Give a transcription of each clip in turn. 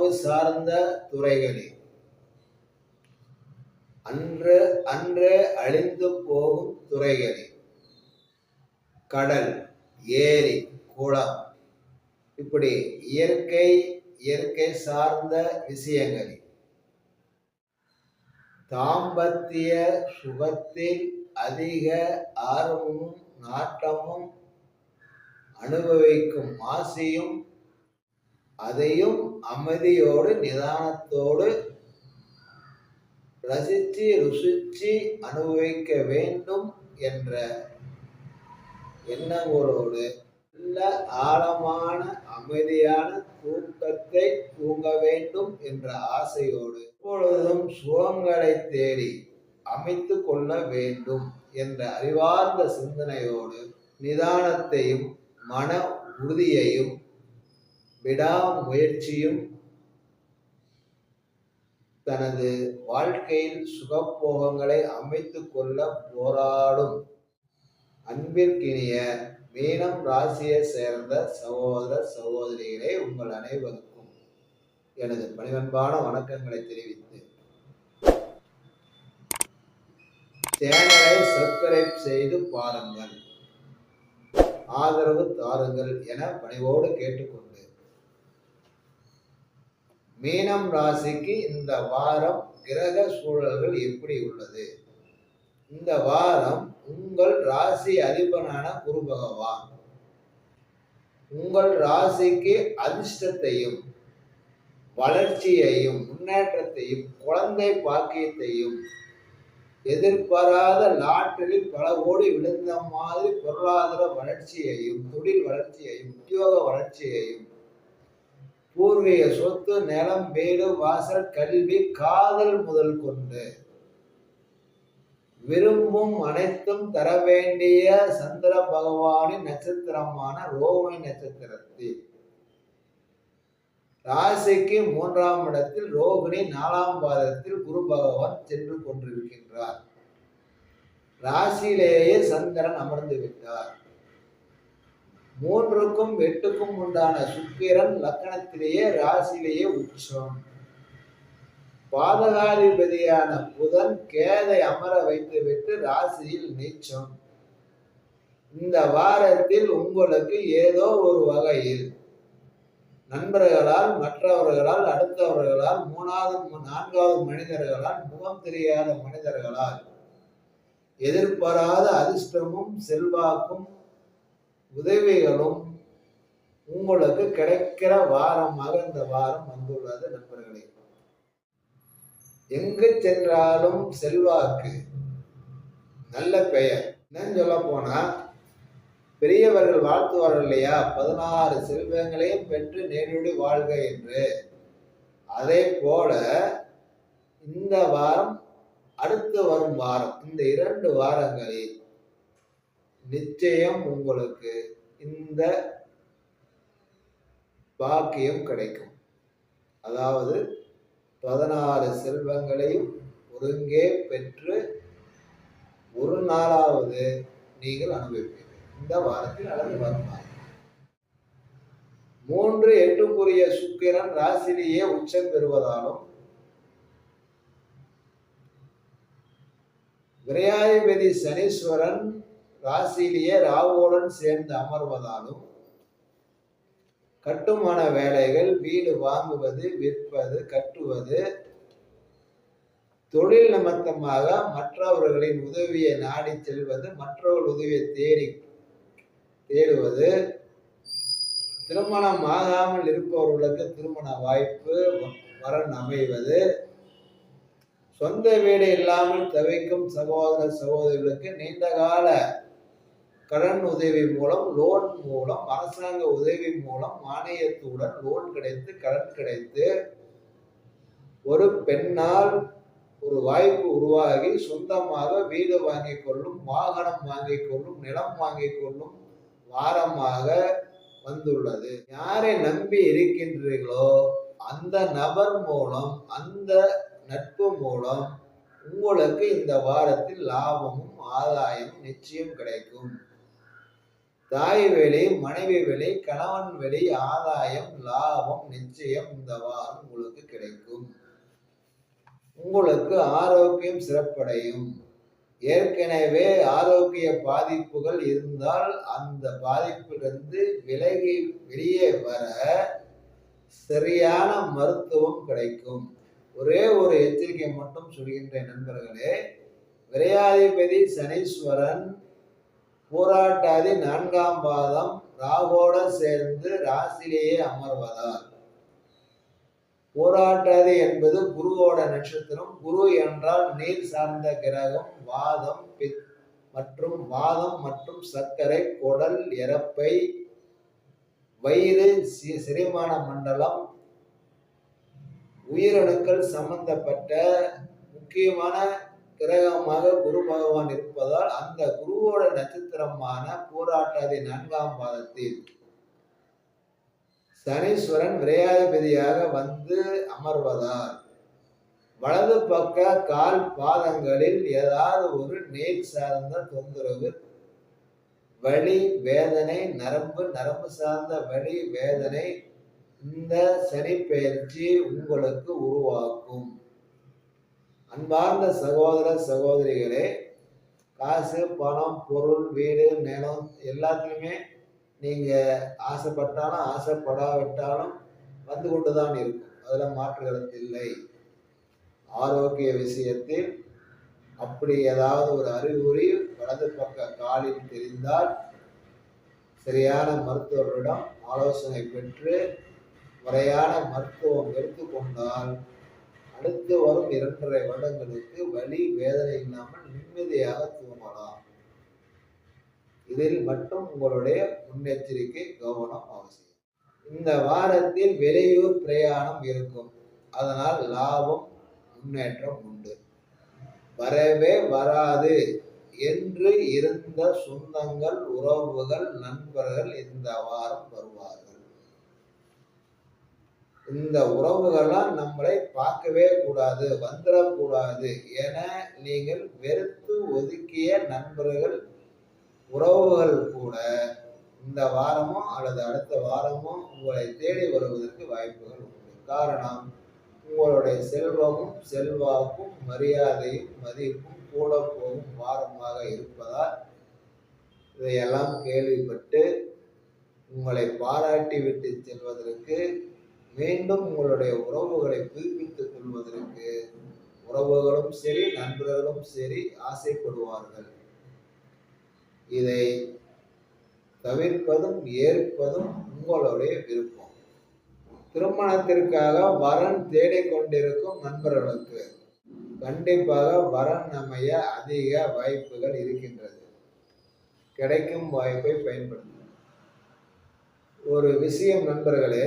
உணவு சார்ந்த துறைகளில் அன்று அன்று அழிந்து போகும் துறைகளில் கடல் ஏரி குளம் இப்படி இயற்கை இயற்கை சார்ந்த விஷயங்களில் தாம்பத்திய சுகத்தில் அதிக ஆர்வமும் நாட்டமும் அனுபவிக்கும் ஆசையும் அதையும் அமைதியோடு நிதானத்தோடு ரசித்து ருசித்து அனுபவிக்க வேண்டும் என்ற எண்ணங்களோடு நல்ல ஆழமான அமைதியான தூக்கத்தை தூங்க வேண்டும் என்ற ஆசையோடு எப்பொழுதும் சுகங்களை தேடி அமைத்து கொள்ள வேண்டும் என்ற அறிவார்ந்த சிந்தனையோடு நிதானத்தையும் மன உறுதியையும் விடாமுயற்சியும் தனது வாழ்க்கையில் சுகப்போகங்களை அமைத்து கொள்ள போராடும் அன்பிற்கினிய மீனம் ராசியை சேர்ந்த சகோதர சகோதரிகளே உங்கள் அனைவருக்கும் எனது பணிவன்பான வணக்கங்களை தெரிவித்து சேனலை சப்ஸ்கிரைப் செய்து பாருங்கள். ஆதரவு தாருங்கள் என பணிவோடு கேட்டுக்கொண்டு மீனம் ராசிக்கு இந்த வாரம் கிரக சூழல்கள் எப்படி உள்ளது? இந்த வாரம் உங்கள் ராசி அதிபனான குரு பகவான். உங்கள் ராசிக்கு அதிர்ஷ்டத்தையும் வளர்ச்சியையும் முன்னேற்றத்தையும் குழந்தை பாக்கியத்தையும் எதிர்பாராத லாட்டரில் பல கோடி விழுந்த மாதிரி பொருளாதார வளர்ச்சியையும் தொழில் வளர்ச்சியையும் உத்தியோக வளர்ச்சியையும் பூர்வீக சொத்து நிலம் வீடு வாசல் கல்வி காதல் முதல் கொண்டு. விரும்பும் அனைத்தும் தர வேண்டிய சந்திர பகவானின் நட்சத்திரமான ரோகிணி நட்சத்திரத்தில். ராசிக்கு மூன்றாம் இடத்தில் ரோகிணி நாலாம் பாதத்தில் குரு பகவான் சென்று கொண்டிருக்கின்றார். ராசியிலேயே சந்திரன் அமர்ந்து விட்டார். மூன்றுக்கும் எட்டுக்கும் உண்டான சுக்கிரன் லக்கணத்திலேயே ராசியிலேயே உச்சம் பாதகாதிபதியான புதன் கேதை அமர வைத்துவிட்டு ராசியில் நீச்சம். இந்த வாரத்தில் உங்களுக்கு ஏதோ ஒரு வகையில் நண்பர்களால் மற்றவர்களால் அடுத்தவர்களால் மூணாவது நான்காவது மனிதர்களால் முகம் தெரியாத மனிதர்களால் எதிர்பாராத அதிர்ஷ்டமும் செல்வாக்கும் உதவிகளும் உங்களுக்கு கிடைக்கிற வாரமாக இந்த வாரம் வந்துள்ளது நண்பர்களே. எங்கு சென்றாலும் செல்வாக்கு நல்ல பெயர். என்னன்னு சொல்ல போனா பெரியவர்கள் வாழ்த்துவார்கள் இல்லையா? பதினாறு செல்வங்களையும் பெற்று நேரடி வாழ்க என்று. அதே போல இந்த வாரம் அடுத்து வரும் வாரம் இந்த இரண்டு வாரங்களில் நிச்சயம் உங்களுக்கு இந்த பாக்கியம் கிடைக்கும். அதாவது பதினாறு செல்வங்களையும் ஒருங்கே பெற்று ஒரு நாளாவது நீங்கள் அனுபவிப்பீர்கள். இந்த வாரத்தில் அல்லது வருமாறு மூன்று எட்டுக்குரிய சுக்கிரன் ராசிலேயே உச்சம் பெறுவதாலும் விரையாதிபதி சனீஸ்வரன் ராசியிலேயே ராகுவுடன் சேர்ந்து அமர்வதாலும் கட்டுமான வேலைகள் வீடு வாங்குவது விற்பது கட்டுவது தொழில் நிமித்தமாக மற்றவர்களின் உதவியை நாடி செல்வது மற்றவர்கள் உதவியை தேடி தேடுவது. திருமணம் ஆகாமல் இருப்பவர்களுக்கு திருமண வாய்ப்பு வரன் அமைவது. சொந்த வீடு இல்லாமல் தவிக்கும் சகோதர சகோதரிகளுக்கு நீண்ட கால கடன் உதவி மூலம் லோன் மூலம் அரசாங்க உதவி மூலம் மானியத்துடன் லோன் கிடைத்து கடன் கிடைத்து ஒரு பெண்ணால் ஒரு வாய்ப்பு உருவாகி சொந்தமாக வீடு வாங்கி கொள்ளும் வாகனம் வாங்கி கொள்ளும் நிலம் வாங்கி கொள்ளும் வாரமாக வந்துள்ளது. யாரை நம்பி இருக்கின்றீர்களோ அந்த நபர் மூலம் அந்த நட்பு மூலம் உங்களுக்கு இந்த வாரத்தில் லாபமும் ஆதாயமும் நிச்சயம் கிடைக்கும். தாய் வேலை மனைவி வேலை கணவன் வேலை ஆதாயம் லாபம் நிச்சயம் இந்த வாரம் உங்களுக்கு கிடைக்கும். உங்களுக்கு ஆரோக்கியம் சிறப்படையும். ஏற்கனவே ஆரோக்கிய பாதிப்புகள் இருந்தால் அந்த பாதிப்பிலிருந்து விலகி வெளியே வர சரியான மருத்துவம் கிடைக்கும். ஒரே ஒரு எச்சரிக்கை மட்டும் சொல்கின்ற நண்பர்களே. விரையாதிபதி சனீஸ்வரன் போராட்டாதி நான்காம் பாதம் ராகோட சேர்ந்து ராசிலேயே அமர்வதால். போராட்டாதி என்பது குருவோட நட்சத்திரம். குரு என்றால் நீர் சார்ந்த கிரகம் வாதம் பித் மற்றும் வாதம் மற்றும் சர்க்கரை குடல் இறப்பை வயிறு செரிமான மண்டலம் உயிரணுக்கள் சம்பந்தப்பட்ட முக்கியமான கிரகமாக குரு பகவான் இருப்பதால் அந்த குருவோட நட்சத்திரமான போராட்டாதி நான்காம் பாதத்தில் சனீஸ்வரன் விரையாதிபதியாக வந்து அமர்வதால் வலது பக்க கால் பாதங்களில் ஏதாவது ஒரு நேர் சார்ந்த தொந்தரவு வலி வேதனை நரம்பு நரம்பு சார்ந்த வலி வேதனை இந்த சனி பயிற்சி உங்களுக்கு உருவாக்கும். அன்பார்ந்த சகோதர சகோதரிகளே காசு பணம் பொருள் வீடு நிலம் எல்லாத்துலேயுமே நீங்கள் ஆசைப்பட்டாலும் ஆசைப்படாவிட்டாலும் வந்து கொண்டு தான் இருக்கும். அதில் மாற்றுகிறது இல்லை. ஆரோக்கிய விஷயத்தில் அப்படி ஏதாவது ஒரு அறிகுறி வலது பக்க காலில் தெரிந்தால் சரியான மருத்துவரிடம் ஆலோசனை பெற்று முறையான மருத்துவம் எடுத்துக்கொண்டால் அடுத்து வரும் இரண்டரை வருடங்களுக்கு வலி வேதனை இல்லாமல் நிம்மதியாக தூங்கலாம். இதில் மட்டும் உங்களுடைய முன்னெச்சரிக்கை கவனம் அவசியம். இந்த வாரத்தில் வெளியூர் பிரயாணம் இருக்கும். அதனால் லாபம் முன்னேற்றம் உண்டு. வரவே வராது என்று இருந்த சொந்தங்கள் உறவுகள் நண்பர்கள் இந்த வாரம் வருவார் இந்த உறவுகள்லாம் நம்மளை பார்க்கவே கூடாது வந்துடக்கூடாது என நீங்கள் வெறுத்து ஒதுக்கிய நண்பர்கள் உறவுகள் கூட இந்த வாரமோ அல்லது அடுத்த வாரமோ உங்களை தேடி வருவதற்கு வாய்ப்புகள் உண்டு. காரணம் உங்களுடைய செல்வமும் செல்வாக்கும் மரியாதையும் மதிப்பும் கூட போகும் வாரமாக இருப்பதால் இதையெல்லாம் கேள்விப்பட்டு உங்களை பாராட்டி விட்டு செல்வதற்கு மீண்டும் உங்களுடைய உறவுகளை புதுப்பித்துக் கொள்வதற்கு. உறவுகளும் சரி நண்பர்களும் சரி ஆசைப்படுவார்கள். இதை தவிர்ப்பதும் ஏற்பதும் உங்களுடைய விருப்பம். திருமணத்திற்காக வரன் தேடிக்கொண்டிருக்கும் நண்பர்களுக்கு கண்டிப்பாக வரன் அமைய அதிக வாய்ப்புகள் இருக்கின்றது. கிடைக்கும் வாய்ப்பை பயன்படுத்தும் ஒரு விஷயம் நண்பர்களே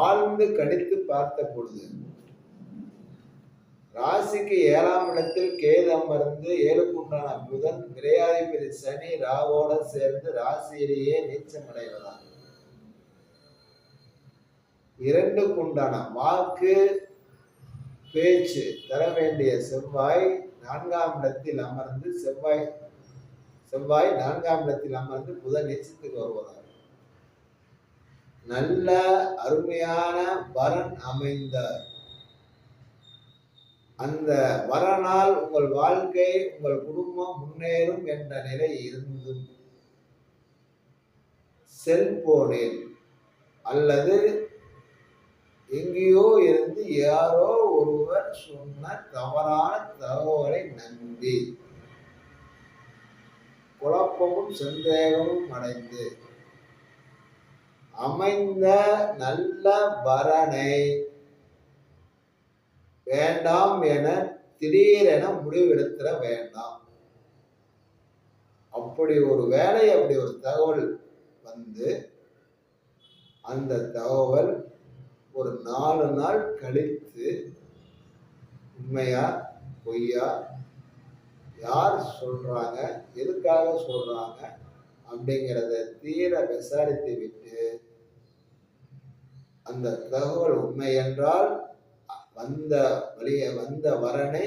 ஆழ்ந்து கடித்து பார்த்த பொழுது ராசிக்கு ஏழாம் இடத்தில் கேது அமர்ந்து ஏழுக்குண்டான புதன் விரையாதிபதி சனி ராவோட சேர்ந்து ராசியிலேயே நீச்சம் இரண்டுக்கு உண்டான வாக்கு பேச்சு தர வேண்டிய செவ்வாய் நான்காம் இடத்தில் அமர்ந்து செவ்வாய் செவ்வாய் நான்காம் இடத்தில் அமர்ந்து புதன் நீச்சத்துக்கு வருவதால் நல்ல அருமையான வரன் அமைந்தார். அந்த வரனால் உங்கள் வாழ்க்கை உங்கள் குடும்பம் முன்னேறும் என்ற நிலை இருந்தும் செல்போனில் அல்லது எங்கேயோ இருந்து யாரோ ஒருவர் சொன்ன தவறான தகவலை நம்பி குழப்பமும் சந்தேகமும் அடைந்து அமைந்த நல்ல வரனை வேண்டாம் என திடீரென முடிவெடுத்துட வேண்டாம். அப்படி ஒரு வேலை அப்படி ஒரு தகவல் வந்து அந்த தகவல் ஒரு நாலு நாள் கழித்து உண்மையா பொய்யா யார் சொல்றாங்க எதுக்காக சொல்றாங்க அப்படிங்கிறத தீர விசாரித்து விட்டு அந்த தகவல் உண்மை என்றால் வந்த வழிய வந்த வரனை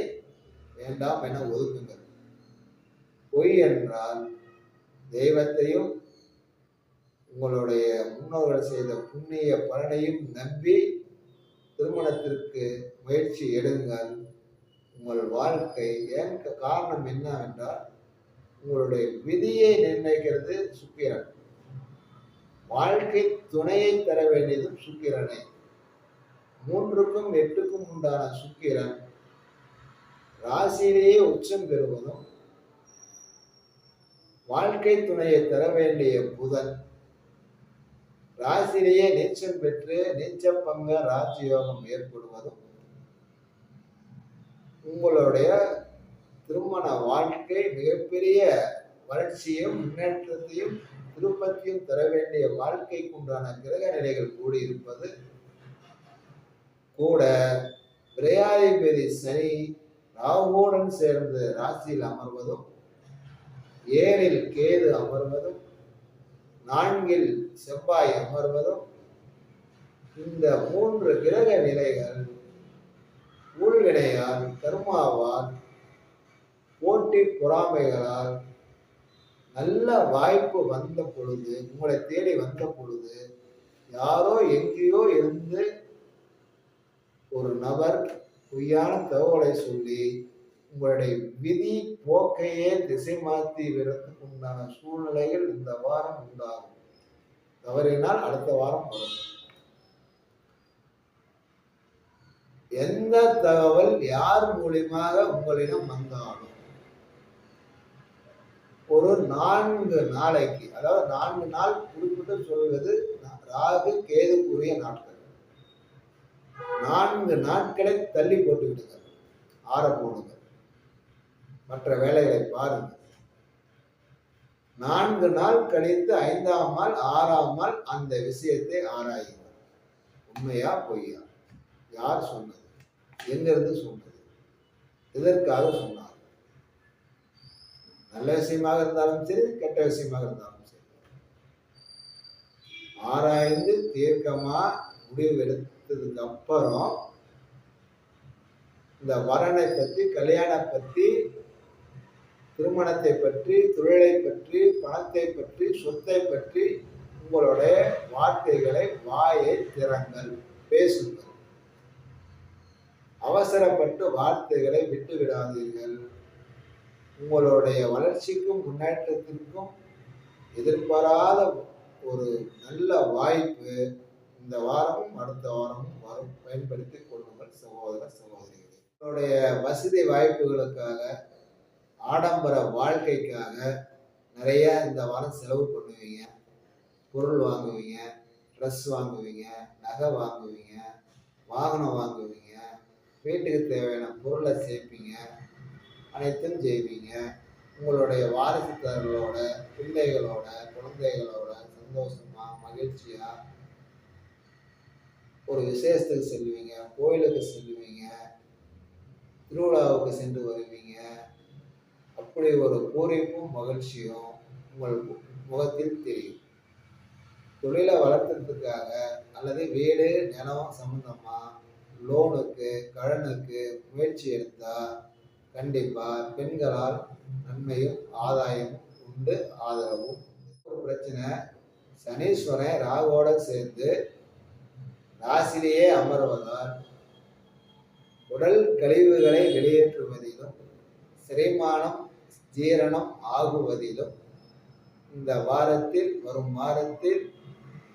வேண்டாம் என ஒதுக்குங்கள். பொய் என்றால் தெய்வத்தையும் உங்களுடைய முன்னோர்கள் செய்த புண்ணிய பலனையும் நம்பி திருமணத்திற்கு முயற்சி எடுங்கள். உங்கள் வாழ்க்கை ஏன் காரணம் என்னவென்றால் உங்களுடைய விதியை நிர்ணயிக்கிறது சுக்கிரன். வாழ்க்கை துணையை தர வேண்டியதும் சுக்கிரனே. மூன்றுக்கும் எட்டுக்கும் உண்டான சுக்கிரன் ராசியிலேயே உச்சம் பெறுவதும் வாழ்க்கை துணையை தர வேண்டிய புதன் ராசியிலேயே நீச்சம் பெற்று நீச்ச பங்க ராஜயோகம் ஏற்படுவதும் உங்களுடைய திருமண வாழ்க்கை மிகப்பெரிய வளர்ச்சியும் முன்னேற்றத்தையும் திருப்பத்தியும் தர வேண்டிய வாழ்க்கைக்கு உண்டான கிரக நிலைகள் கூடியிருப்பது கூட பிரயாதிபதி சனி ராகுவுடன் சேர்ந்து ராசியில் அமர்வதும் ஏழில் கேது அமர்வதும் நான்கில் செவ்வாய் அமர்வதும் இந்த மூன்று கிரக நிலைகள் ஊழ்வினையால் கர்மாவால் போட்டி பொறாமைகளால் நல்ல வாய்ப்பு வந்த பொழுது உங்களை தேடி வந்த பொழுது யாரோ எங்கேயோ இருந்து ஒரு நபர் பொய்யான தகவலை சொல்லி உங்களுடைய விதி போக்கையே திசை மாற்றி விடுறதுக்கு உண்டான சூழ்நிலைகள் இந்த வாரம் உண்டாகும். தவறினால் அடுத்த வாரம் வரும். எந்த தகவல் யார் மூலியமாக உங்களிடம் வந்தாலும் ஒரு நான்கு நாளைக்கு அதாவது நான்கு நாள் குறிப்பிட்டு சொல்வது ராகு கேதுக்குரிய நாட்கள். நான்கு நாட்களை தள்ளி போட்டு ஆற போடுங்க மற்ற வேலைகளை பாருங்கள். நான்கு நாள் கழித்து ஐந்தாம் நாள் ஆறாம் நாள் அந்த விஷயத்தை ஆராயுங்கள். உண்மையா பொய்யா? யார் சொன்னது? எங்கிருந்து சொன்னது? எதற்காக சொன்னது? நல்ல விஷயமாக இருந்தாலும் சரி கெட்ட விஷயமாக இருந்தாலும் சரி. ஆராய்ந்து தீர்க்கமா முடிவு எடுத்ததுக்கு அப்புறம் இந்த வரனை பற்றி கல்யாண பற்றி திருமணத்தை பற்றி தொழிலை பற்றி பணத்தை பற்றி சொத்தை பற்றி உங்களுடைய வார்த்தைகளை வாயை திறங்கள் பேசுங்கள். அவசரப்பட்டு வார்த்தைகளை விட்டு விடாதீர்கள் உங்களுடைய வளர்ச்சிக்கும் முன்னேற்றத்திற்கும் எதிர்பாராத ஒரு நல்ல வாய்ப்பு இந்த வாரமும் அடுத்த வாரமும் வரும். பயன்படுத்தி கொள்ளுங்கள் சகோதர சகோதரிகளே. உங்களுடைய வசதி வாய்ப்புகளுக்காக ஆடம்பர வாழ்க்கைக்காக நிறைய இந்த வாரம் செலவு பண்ணுவீங்க. பொருள் வாங்குவீங்க ட்ரெஸ் வாங்குவீங்க நகை வாங்குவீங்க வாகனம் வாங்குவீங்க வீட்டுக்கு தேவையான பொருளை சேர்ப்பீங்க. அனைத்தும் செய்வீங்க. உங்களுடைய வாரிசுதாரர்களோட பிள்ளைகளோட குழந்தைகளோட சந்தோஷமா மகிழ்ச்சியா ஒரு விசேஷத்துக்கு செல்வீங்க கோயிலுக்கு செல்வீங்க திருவிழாவுக்கு சென்று வருவீங்க. அப்படி ஒரு பூரிப்பும் மகிழ்ச்சியும் உங்கள் முகத்தில் தெரியும். தொழிலை வளர்த்துறதுக்காக அல்லது வீடு நிலம் சம்மந்தமாக லோனுக்கு கடனுக்கு முயற்சி எடுத்தால் கண்டிப்பாக பெண்களால் நன்மையும் ஆதாயமும் உண்டு ஆதரவும். ஒரு பிரச்சனை சனீஸ்வரன் ராகுவோட சேர்ந்து ராசிலேயே அமர்வதால் உடல் கழிவுகளை வெளியேற்றுவதிலும் செரிமானம் ஜீரணம் ஆகுவதிலும் இந்த வாரத்தில் வரும் வாரத்தில்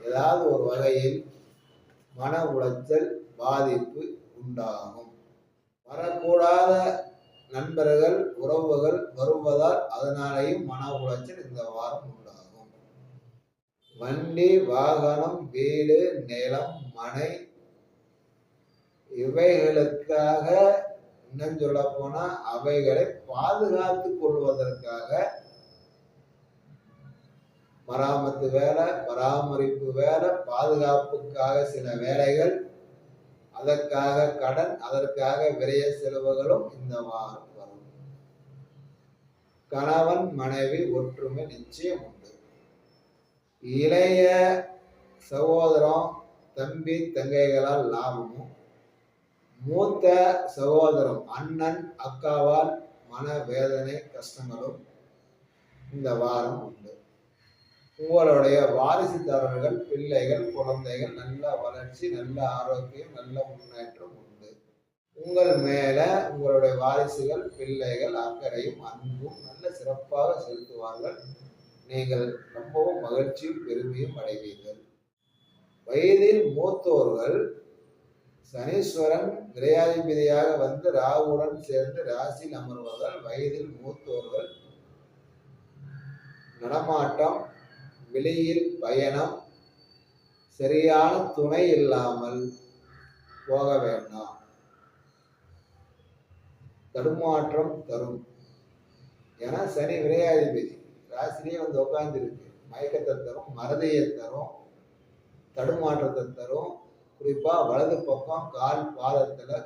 ஏதாவது ஒரு வகையில் மன உளைச்சல் பாதிப்பு உண்டாகும். வரக்கூடாத நண்பர்கள் உறவுகள் வருவதால் அதனாலேயும் மன உளைச்சல் இந்த வாரம் உண்டாகும். வண்டி வாகனம் வீடு நிலம் மனை இவைகளுக்காக இன்னும் சொல்ல போனா அவைகளை பாதுகாத்து கொள்வதற்காக மராமத்து வேலை பராமரிப்பு வேலை பாதுகாப்புக்காக சில வேலைகள் அதற்காக கடன் அதற்காக விரைய செலவுகளும் இந்த வாரம் வரும். கணவன் மனைவி ஒற்றுமை நிச்சயம் உண்டு. இளைய சகோதரம் தம்பி தங்கைகளால் லாபமும். மூத்த சகோதரம் அண்ணன் அக்காவால் மன வேதனை கஷ்டங்களும் இந்த வாரம் உண்டு. உங்களுடைய வாரிசுதாரர்கள் பிள்ளைகள் குழந்தைகள் நல்ல வளர்ச்சி நல்ல ஆரோக்கியம் நல்ல முன்னேற்றம் உண்டு. உங்கள் மேல உங்களுடைய வாரிசுகள் பிள்ளைகள் அக்கறையும் அன்பும் நல்ல சிறப்பாக செலுத்துவார்கள். நீங்கள் ரொம்பவும் மகிழ்ச்சியும் பெருமையும் அடைவீர்கள். வயதில் மூத்தோர்கள் சனீஸ்வரன் விரையாதிபதியாக வந்து ராகுடன் சேர்ந்து ராசியில் அமர்வதால் வயதில் மூத்தோர்கள் நடமாட்டம் வெளியில் பயணம் சரியான துணை இல்லாமல் போக வேண்டாம். தடுமாற்றம் தரும். ஏன்னா சனி விரையாதிபதி ராசிலேயே வந்து உட்காந்துருக்கு மயக்கத்தை தரும் மறதியை தரும் தடுமாற்றத்தை தரும். குறிப்பாக வலது பக்கம் கால் பாதத்தில்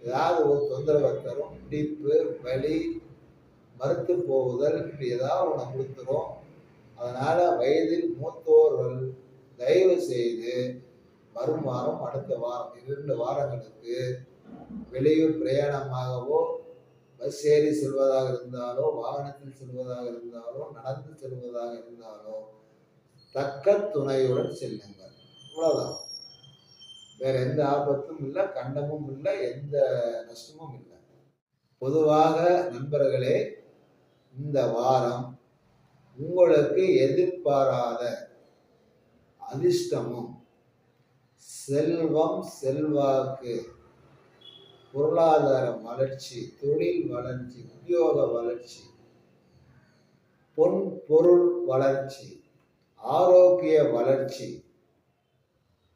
ஏதாவது ஒரு தொந்தரவை தரும். பிடிப்பு வலி மறுத்து போகுதல் இப்படி ஏதாவது ஒன்று கொடுத்துரும். அதனால வயதில் மூத்தோர்கள் தயவு செய்து வரும் வாரம் அடுத்த வாரம் இரண்டு வாரங்களுக்கு வெளியூர் பிரயாணமாகவோ பஸ் ஏறி செல்வதாக இருந்தாலோ வாகனத்தில் செல்வதாக இருந்தாலோ நடந்து செல்வதாக இருந்தாலோ தக்க துணையுடன் செல்லுங்கள். அவ்வளோதான் வேற எந்த ஆபத்தும் இல்லை கண்டமும் இல்லை எந்த நஷ்டமும் இல்லை. பொதுவாக நண்பர்களே இந்த வாரம் உங்களுக்கு எதிர்பாராத அதிர்ஷ்டமும் செல்வம் செல்வாக்கு பொருளாதார வளர்ச்சி தொழில் வளர்ச்சி உத்தியோக வளர்ச்சி பொன் பொருள் வளர்ச்சி ஆரோக்கிய வளர்ச்சி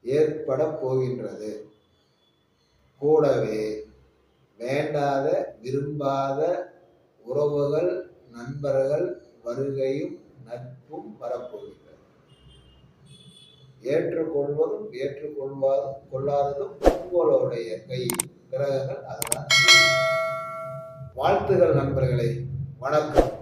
ஏற்பட போகின்றது. கூடவே வேண்டாத விரும்பாத உறவுகள் நண்பர்கள் வருகையும் நட்பும் வரப்போகின்றது ஏற்றுக்கொள்வதும் ஏற்றுக்கொள்வாதும் கொள்ளாததும் உங்களுடைய கை கிரகங்கள் அதுதான் வாழ்த்துகள் நண்பர்களே வணக்கம்.